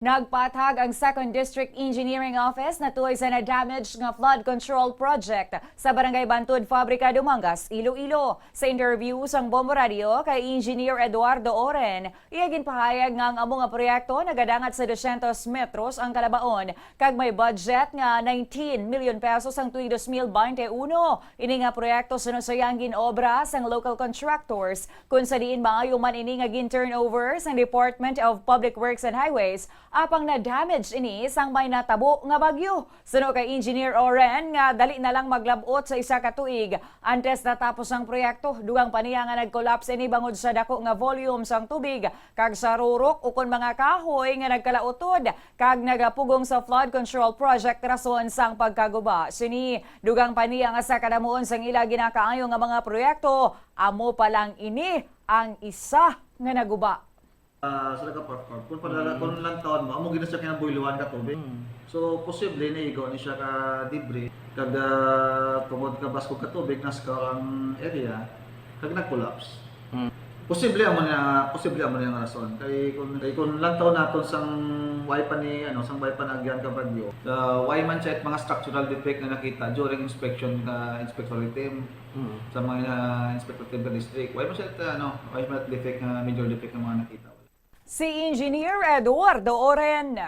Nagpatag ang 2nd District Engineering Office na tuloy sa na-damage nga flood control project sa Barangay Bantud, Fabrika, Dumangas, Iloilo. Sa interview sang Bombo Radio kay Engineer Eduardo Oren, iyagin pahayag nga ang amo nga proyekto nagadangat sa 200 metros ang kalabaon kag may budget nga 19 million pesos ang tuig 2021. Ini nga proyekto sunusayang ginobra sang local contractors kung sa diin maayo man ini nga gin turnover sang Department of Public Works and Highways apang na damage ini sang may natabo nga bagyo. Suno kay Engineer Oren nga dali na lang maglabot sa isa ka tuig antes natapos ang proyekto dugang paniya nga nag-collapse ini bangod sa dako nga volume sang tubig kag sa rurok ukon mga kahoy nga nagkalautod kag nagapugong sa flood control project rason sang pagkaguba. Sini dugang paniya nga sa kadamuon sang ila ginakaayo nga mga proyekto amo pa lang ini ang isa nga naguba. Ah, sila ka park Kung pala kung lang taon mo, amo gina siya kinabuyluhan ka tubig. So posible na igo ni siya ka debris kag uh, tungod ka basko ka tubig nas karang area kag nag-collapse. Posible amo na posible amo na nga rason kay kung kay kung lang taon naton sang way pa ni ano sang way pa nagyan ka bagyo. The way man check mga structural defect na nakita during inspection ka inspectorate team sa mga uh, inspector team district. Way man siya ano, way man defect nga major defect nga mga nakita. Si Engineer Eduardo Oren.